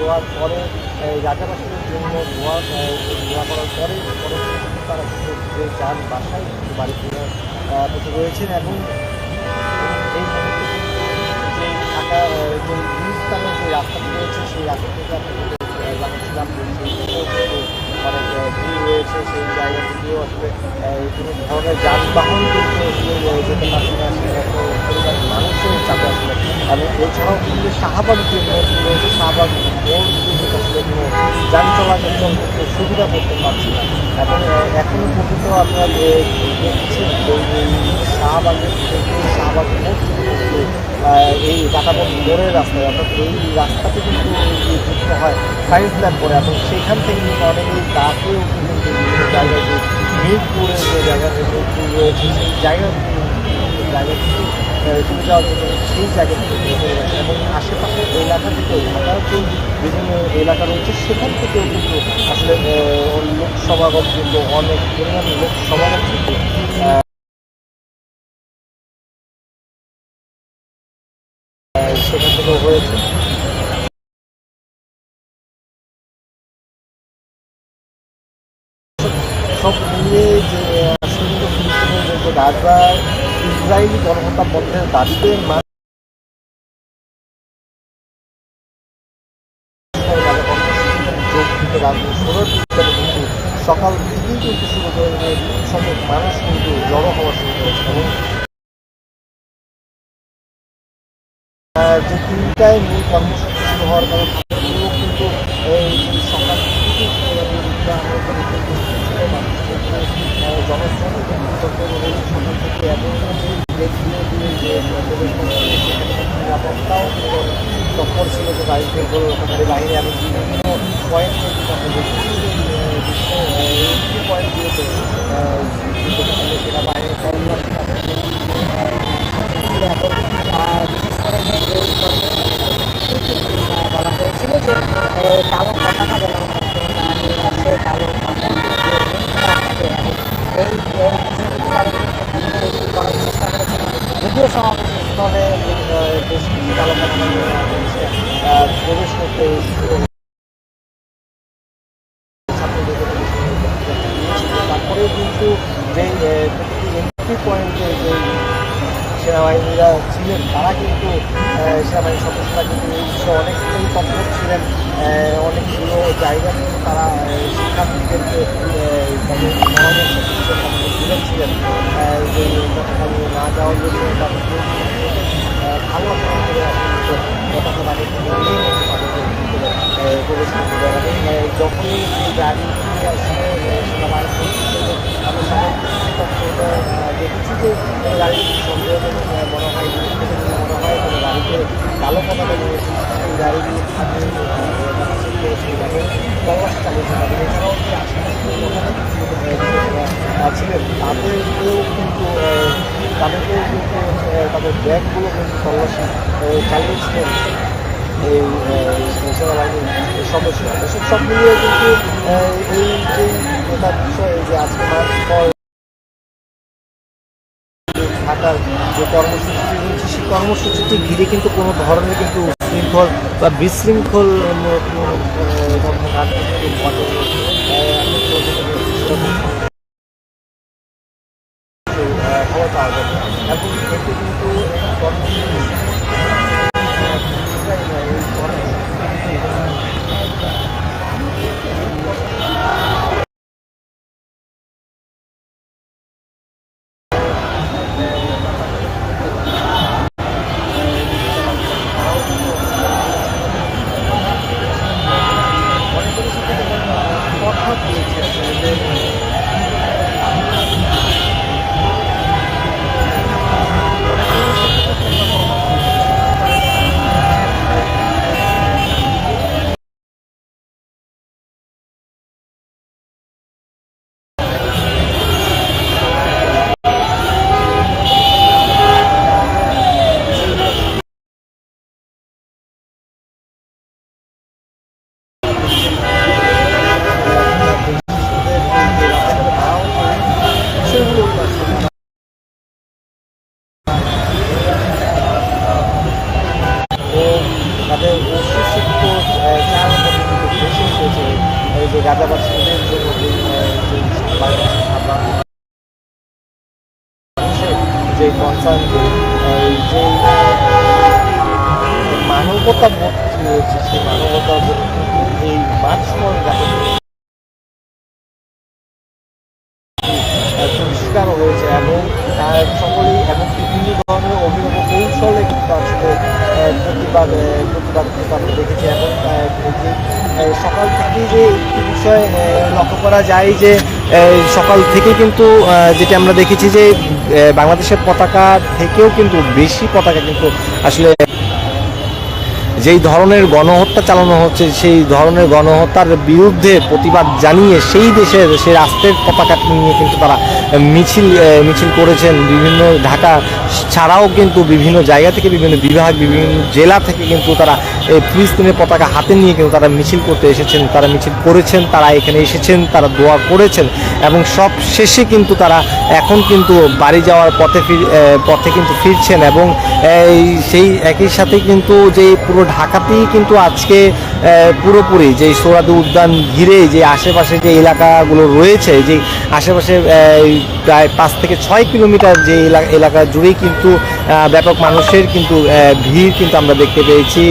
এই রাজাবাসীর জন্য ধোয়া ধোয়া করার পরে পরবর্তীতে তারা যে যান, বাসায় বাড়ি ফিরে রয়েছেন এবং এই যে ঢাকা যে যে রাস্তাটি রয়েছে, সেই রাস্তা থেকে আপনাদের রয়েছে সেই কোনো ধরনের যানবাহন কিন্তু যেতে পারছে না। চাপে আসলে এবং এছাড়াও কিন্তু শাহবাগ যে রয়েছে শাহবাগ যান চলাচল কিন্তু সুবিধা করতে পারছি না এবং আহ, এখনও পর্যন্ত আপনারা দেখছেন শাহবাগের শাহবাগ থেকে এই ঢাকাবন মোড়ের রাস্তায় অর্থাৎ এই রাস্তাতে কিন্তু যুক্ত হয় সায়েন্স ল্যাব করে এবং সেখান থেকে কিন্তু অনেকেই ডাকেও কিন্তু বিভিন্ন জায়গায় মিরপুরের যে জায়গাতে মিরপুর রয়েছে সেই জায়গা জায়গা থেকে চলে যাওয়ার সেই জায়গা থেকে এবং আশেপাশের এলাকা থেকেও ঢাকার যে বিভিন্ন এলাকা রয়েছে, সেখান থেকেও কিন্তু আসলে লোক সমাগম কিন্তু অনেক পরিমাণে লোক সমাগম কিন্তু সেখান থেকেও হয়েছে। সব মিলিয়ে যে আসলে গাজা ইসরায়েলি গণহত্যা বন্ধের দাবিতে সকাল থেকেই কিন্তু শুরু করে যে সংখ্যক মানুষ কিন্তু জড়ো হওয়া শুরু করেছে। যে তিনটায় মূল কর্মসূচি শুরু হওয়ার কারণ কিন্তু এই সকাল আহ, জনশ্রমিক সকাল থেকে নিরাপত্তাও ছিল যে বাহিনী রকমের বাহিনী এবং বিভিন্ন পয়েন্টে এন্ট্রি পয়েন্টগুলোতে যে এই কালো পতাকা এই এ, কারণে সেখানে এই করার চেষ্টা করেছিল যদিও সমাবেশ স্থলে এ, বেশ কিছু কালো প্রবেশ করতে ছাত্রদেরকে প্রবেশ করতে দিয়েছিল। তারপরেও কিন্তু যে এ, প্রতিটি এন্ট্রি পয়েন্টে যে সেনাবাহিনীরা ছিলেন তারা কিন্তু আহ, সেনাবাহিনীর সদস্যরা কিন্তু এই বিষয়ে অনেকটাই তৎপর আহ, অনেকগুলো জায়গা কিন্তু তারা শিক্ষার্থীদেরকে তাদের পরামর্শ তাদেরকে বুঝাচ্ছিলেন আহ, যে পতাকা না যাওয়ার জন্য তাদেরকে ভালো কিন্তু, আহ, প্রবেশ করতে দেয় যখনই গাড়ি আমরা সবাই দেখেছি যে কোনো গাড়ি সন্দেহজনক মনে হয় দুর্ঘটনা মনে হয় কোনো গাড়িতে কালো পতাকা রয়েছে। সেই গাড়িগুলো থাকে এবং তল্লাশ চালিয়েছে তাদের এছাড়াও তাদেরকেও কিন্তু তাদেরকেও কিন্তু তাদের ব্যাগগুলো কিন্তু তল্লাশি চালিয়েছিলেন এই সেনাবাহিনীর সদস্য এসব সব মিলিয়ে কিন্তু এই যে বিষয় যে আজকে ঢাকার যে কর্মসূচি রয়েছে সেই কর্মসূচিটি ঘিরে কিন্তু কোনো ধরনের কিন্তু শৃঙ্খল বা বিশৃঙ্খল যে মানবতা বোধ রয়েছে, সেই মানবতা এই সময় যাপন হয়েছে এবং সকলেই এবং বিভিন্ন ধরনের অভিনব কৌশলে কিন্তু আসলে প্রতিবাদ প্রতিবাদ কিন্তু এবং সকাল থেকেই যে একটি বিষয় লক্ষ্য করা যায় যে সকাল থেকে কিন্তু যেটি আমরা দেখেছি যে বাংলাদেশের পতাকা থেকেও কিন্তু বেশি পতাকা কিন্তু আসলে যেই ধরনের গণহত্যা চালানো হচ্ছে, সেই ধরনের গণহত্যার বিরুদ্ধে প্রতিবাদ জানিয়ে সেই দেশের সেই রাষ্ট্রের পতাকা নিয়ে কিন্তু তারা মিছিল মিছিল করেছেন। বিভিন্ন ঢাকা ছাড়াও কিন্তু বিভিন্ন জায়গা থেকে বিভিন্ন বিভাগ, বিভিন্ন জেলা থেকে কিন্তু তারা এই ফিলিস্তিনের পতাকা হাতে নিয়ে কিন্তু তারা মিছিল করতে এসেছেন, তারা মিছিল করেছেন, তারা এখানে এসেছেন, তারা দোয়া করেছেন এবং সব শেষে কিন্তু তারা এখন কিন্তু বাড়ি যাওয়ার পথে ফির পথে কিন্তু ফিরছেন এবং এই সেই একই সাথে কিন্তু যে পুরো ঢাকাতেই কিন্তু আজকে পুরোপুরি যে সোরাদি উদ্যান ঘিরে যে আশেপাশে যে এলাকাগুলো রয়েছে, যে আশেপাশে প্রায় পাঁচ থেকে ছয় কিলোমিটার যে এলা- এলাকা জুড়েই কিন্তু ব্যাপক মানুষের কিন্তু ভিড় কিন্তু আমরা দেখতে পেয়েছি।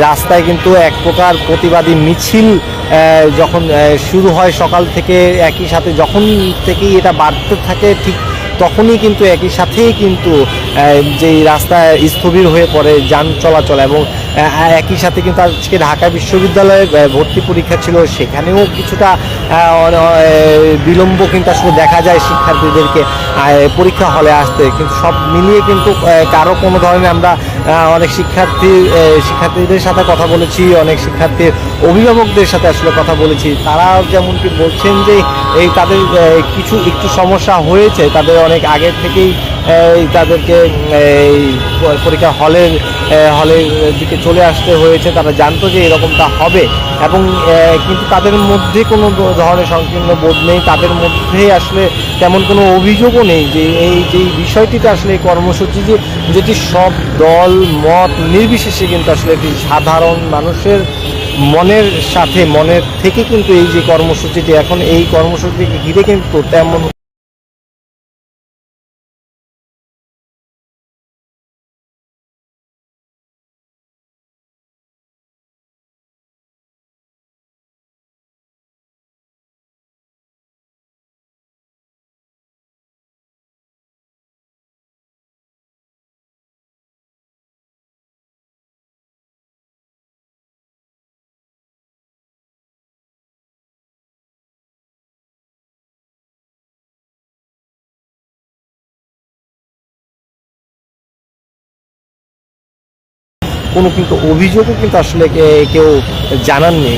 রাস্তায় কিন্তু এক প্রকার প্রতিবাদী মিছিল যখন শুরু হয় সকাল থেকে একই সাথে, যখন থেকেই এটা বাড়তে থাকে, ঠিক তখনই কিন্তু একই সাথেই কিন্তু যেই রাস্তা স্থবির হয়ে পড়ে যান চলাচল এবং একই সাথে কিন্তু আজকে ঢাকা বিশ্ববিদ্যালয়ে ভর্তি পরীক্ষা ছিল, সেখানেও কিছুটা বিলম্ব কিন্তু আসলে দেখা যায় শিক্ষার্থীদেরকে। পরীক্ষা হলে আসতে। কিন্তু সব মিলিয়ে কিন্তু কারও কোনো ধরনের আমরা অনেক শিক্ষার্থী শিক্ষার্থীদের সাথে কথা বলেছি, অনেক শিক্ষার্থীর অভিভাবকদের সাথে আসলে কথা বলেছি। তারা যেমনটি বলছেন যে, এই তাদের কিছু, একটু সমস্যা হয়েছে, তাদের অনেক আগের থেকেই এই তাদেরকে, এই পরীক্ষা হলের হলের দিকে চলে আসতে হয়েছে। তারা জানতো যে এরকমটা হবে এবং কিন্তু তাদের মধ্যে কোনো ধরনের সংকীর্ণ বোধ নেই। তাদের মধ্যে আসলে তেমন কোনো অভিযোগও নেই যে এই, যে বিষয়টিতে আসলে এই কর্মসূচি যে, যেটি সব দল, মত নির্বিশেষে কিন্তু আসলে এটি সাধারণ মানুষের মনের সাথে, মনের থেকে কিন্তু এই যে কর্মসূচিটি, এখন এই কর্মসূচিকে ঘিরে কিন্তু তেমন কোনো কিন্তু অভিযোগও কিন্তু আসলে কেউ জানাননি।